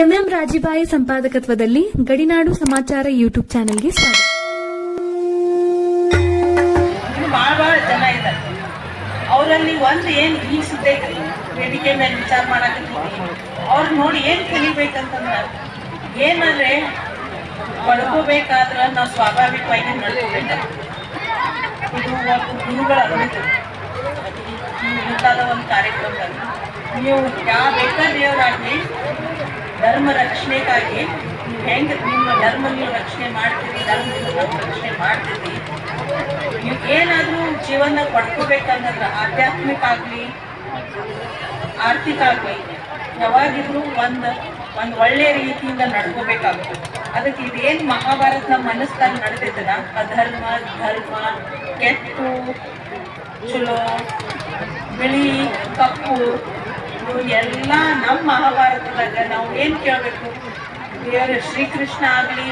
MM ರಾಜಿಬಾಯಿ ಸಂಪಾದಕತ್ವದಲ್ಲಿ ಗಡಿನಾಡು ಸಮಾಚಾರ YouTube ಚಾನೆಲ್ಗೆ ಸ್ವಾಗತ. ಜನ ಇದ್ದಾರೆ ಅವರಲ್ಲಿ ಒಂದು ಏನು ಈಗ ಸಿಗ್ತೈತ್ರಿ ವೇದಿಕೆ ಮೇಲೆ ವಿಚಾರ ಮಾಡಕತ್ತೀವಿ. ಅವ್ರು ನೋಡಿ ಏನು ಕಲಿಬೇಕಂತಂದ್ರೆ, ಏನಂದ್ರೆ ಪಡ್ಕೋಬೇಕಾದ್ರೆ ನಾವು ಸ್ವಾಭಾವಿಕವಾಗಿ ನಡ್ಕೋಬೇಕು ಇದು ಒಂದು ಗುರುಗಳ ಮುಂತಾದ ಒಂದು ಕಾರ್ಯಕ್ರಮದಲ್ಲಿ ನೀವು ಯಾವ ಬೇಕಾದೇವರಾಗಲಿ ಧರ್ಮ ರಕ್ಷಣೆಗಾಗಿ ಹೆಂಗೆ ನಿಮ್ಮ ಧರ್ಮ ನೀವು ರಕ್ಷಣೆ ಮಾಡ್ತೀರಿ ಧರ್ಮ ರಕ್ಷಣೆ ಮಾಡ್ತೀರಿ? ನೀವು ಏನಾದರೂ ಜೀವನ ಪಡ್ಕೋಬೇಕಂದ್ರೆ ಆಧ್ಯಾತ್ಮಿಕ ಆಗಲಿ ಆರ್ಥಿಕ ಆಗಲಿ ಯಾವಾಗಿದ್ರು ಒಂದು ಒಂದು ಒಳ್ಳೆಯ ರೀತಿಯಿಂದ ನಡ್ಕೋಬೇಕಾಗ್ತದೆ. ಅದಕ್ಕೆ ಇದೇನು ಮಹಾಭಾರತ ನಮ್ಮ ಮನಸ್ಸಲ್ಲಿ ನಡೆದಿದ್ದದ ಅಧರ್ಮ, ಧರ್ಮ, ಕೆಟ್ಟು, ಚಲೋ, ಬಿಳಿ, ಕಪ್ಪು ಇವು ಎಲ್ಲ ನಮ್ಮ ಮಹಾಭಾರತದಾಗ ನಾವು ಏನು ಕೇಳಬೇಕು? ಬೇರೆ ಶ್ರೀಕೃಷ್ಣ ಆಗಲಿ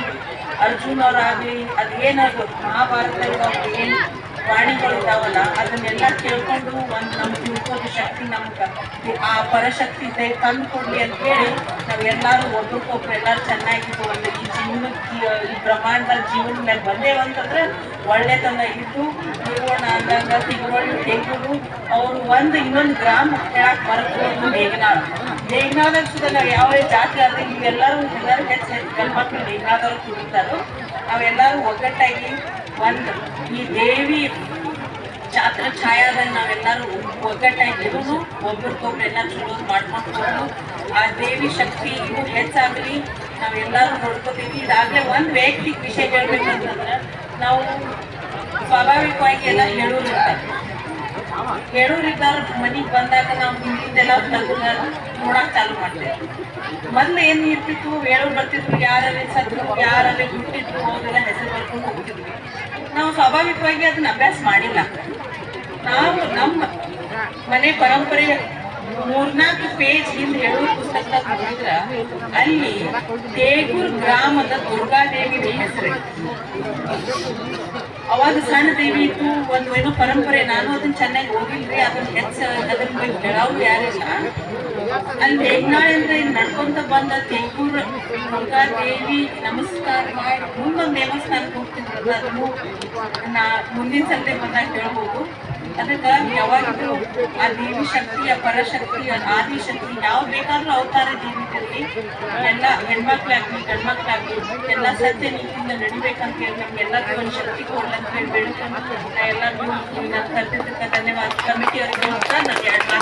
ಅರ್ಜುನ್ ಅವರಾಗಲಿ ಅದೇನಾದ್ರು ಮಹಾಭಾರತದಲ್ಲಿ ಏನು ವಾಣಿಗಳು ಇದಾವಲ್ಲ ಅದನ್ನೆಲ್ಲ ಕೇಳ್ಕೊಂಡು ಒಂದು ನಮ್ಗೆ ತಿಳ್ಕೊಂಡು ಶಕ್ತಿ ನಮ್ಗೆ. ಆ ಪರಶಕ್ತಿ ತಂದು ಕೊಡ್ಲಿ ಅಂತ ಹೇಳಿ ನಾವೆಲ್ಲರೂ ಒಬ್ರಿಗೊಬ್ರು ಎಲ್ಲರೂ ಚೆನ್ನಾಗಿದ್ದು, ಒಂದು ಈ ಜೀವನಕ್ಕೆ ಈ ಬ್ರಹ್ಮಾಂಡದ ಜೀವನ ಮೇಲೆ ಬಂದೇವು ಅಂತಂದ್ರೆ ಒಳ್ಳೆತನ ಇದ್ದು ಇರೋಣ ಅಂದಾಗ ತಿರುಗೋಳಿ ತೆಗೆದು, ಅವರು ಒಂದು ಇನ್ನೊಂದು ಗ್ರಾಮ ಹೇಳಕ್ ಬರುತ್ತೆ ಒಂದು ಮೇಘನಾಳ ಮೇಘನಾಳದಾಗ ಸುದ ನಾವು ಯಾವ ಜಾತಿ ಆದ್ರೆ ಇವೆಲ್ಲರೂ ಎಲ್ಲರೂ ಹೆಚ್ಚು ಗಂಡ್ಮಕ್ಳು ಮೇಘನಾಳದವ್ರು ಕುಡಿತಾರೋ ನಾವೆಲ್ಲರೂ ಒಗ್ಗಟ್ಟಾಗಿ ಒಂದು ಈ ದೇವಿ ಛಾತ್ರ ಛಾಯಾದಲ್ಲಿ ನಾವೆಲ್ಲರೂ ಒಗ್ಗಟ್ಟಾಗಿರೋದು ಒಬ್ರಿಗೊಬ್ರು ಎಲ್ಲ ಚಲೋ ಮಾಡ್ಕೊಂಡು ಆ ದೇವಿ ಶಕ್ತಿ ಇವು ಹೆಚ್ಚಾಗಲಿ. ನಾವೆಲ್ಲರೂ ನೋಡ್ಕೋತೀವಿ. ಇದಾಗಲೇ ಒಂದು ವೈಯಕ್ತಿಕ ವಿಷಯ ಹೇಳ್ಬೇಕಂತಂದ್ರೆ ನಾವು ಸ್ವಾಭಾವಿಕವಾಗಿ ಎಲ್ಲ ಹೇಳೋರು ಹೇಳೋರು ಮನೆಗೆ ಬಂದಾಗ ನಾವು ಹಿಂದಿಂದೆಲ್ಲ ತೆಗೆದು ನೋಡಕ್ ಚಾಲು ಮಾಡ್ತೇವೆ. ಮೊದ್ಲು ಏನು ಇರ್ತಿತ್ತು? ಹೇಳೋರು ಬರ್ತಿದ್ರು, ಯಾರಲ್ಲಿ ಸತ್ರು ಯಾರಲ್ಲಿ ಹುಟ್ಟಿದ್ರು ಅವರೆಲ್ಲ ಹೆಸರು ಬರ್ಕೊಂಡು ಹೋಗ್ತಿದ್ವಿ. ನಾವು ಸ್ವಾಭಾವಿಕವಾಗಿ ಅದನ್ನ ಅಭ್ಯಾಸ ಮಾಡಿಲ್ಲ. ನಾವು ನಮ್ಮ ಮನೆ ಪರಂಪರೆ ಮೂರ್ನಾಲ್ಕು ಪೇಜ್ ಹಿಂದೆ ಹೇಳೋ ನೋಡಿದ್ರ ಅಲ್ಲಿ ದೇಗೂರ್ ಗ್ರಾಮದ ದುರ್ಗಾದೇವಿ ಹೆಸರು ಅವಾಗ ಸಣ್ಣ ದೇವಿ ಇತ್ತು ಪರಂಪರೆ, ನಾನು ಅದನ್ನ ಚೆನ್ನಾಗಿ ಹೋಗಿಲ್ರಿ ಅದನ್ನ ಹೆಚ್ಚ ಅದ್ರ ಬಗ್ಗೆ ಹೇಳೋರು ಯಾರಿಲ್ಲ ಅಲ್ಲಿ ಬೇಗನಾಳಿಂದ ಇಲ್ಲಿ ನಡ್ಕೊಂತ ಬಂದ ತೆಂಗೂರ ಗಂಗಾ ದೇವಿ, ನಮಸ್ಕಾರ ಮಾಡಿ, ಮುಂದೊಂದು ದೇವಸ್ಥಾನಕ್ಕೆ ಹೋಗ್ತಿದ್ರು ಅದನ್ನು ನಾ ಮುಂದಿನ ಸಂತೆ ಬಂದಾಗ ಹೇಳ್ಬೋದು. ಅದಕ್ಕೆ ಯಾವಾಗಲೂ ಆ ದೇವಿ ಶಕ್ತಿ, ಆ ಪರಶಕ್ತಿ, ಆ ಆದಿ ಶಕ್ತಿ ಯಾವ ಬೇಕಾದ್ರೂ ಅವತಾರ ಜೀವಿತಲ್ಲಿ ಎಲ್ಲ ಹೆಣ್ಮಕ್ಳಾಗ್ಲಿ ಗಂಡ್ಮಕ್ಳಾಗ್ಲಿ ಎಲ್ಲ ಸತ್ಯ ನೀತಿಯಿಂದ ನಡಿಬೇಕಂತ ಹೇಳಿ ನಮ್ಗೆಲ್ಲರಿಗೂ ಒಂದು ಶಕ್ತಿ ಕೊಡ್ಲಂತ ಹೇಳಿ ಬೇಡ್ಕೊಂಡು ನಾ ಎಲ್ಲರಿಗೂ ಕರೆದಿದ್ದಕ್ಕೆ ಧನ್ಯವಾದ. ಕಮಿಟಿಯವರಿಗೆ ಅಂತ ನಾನು ಎರಡು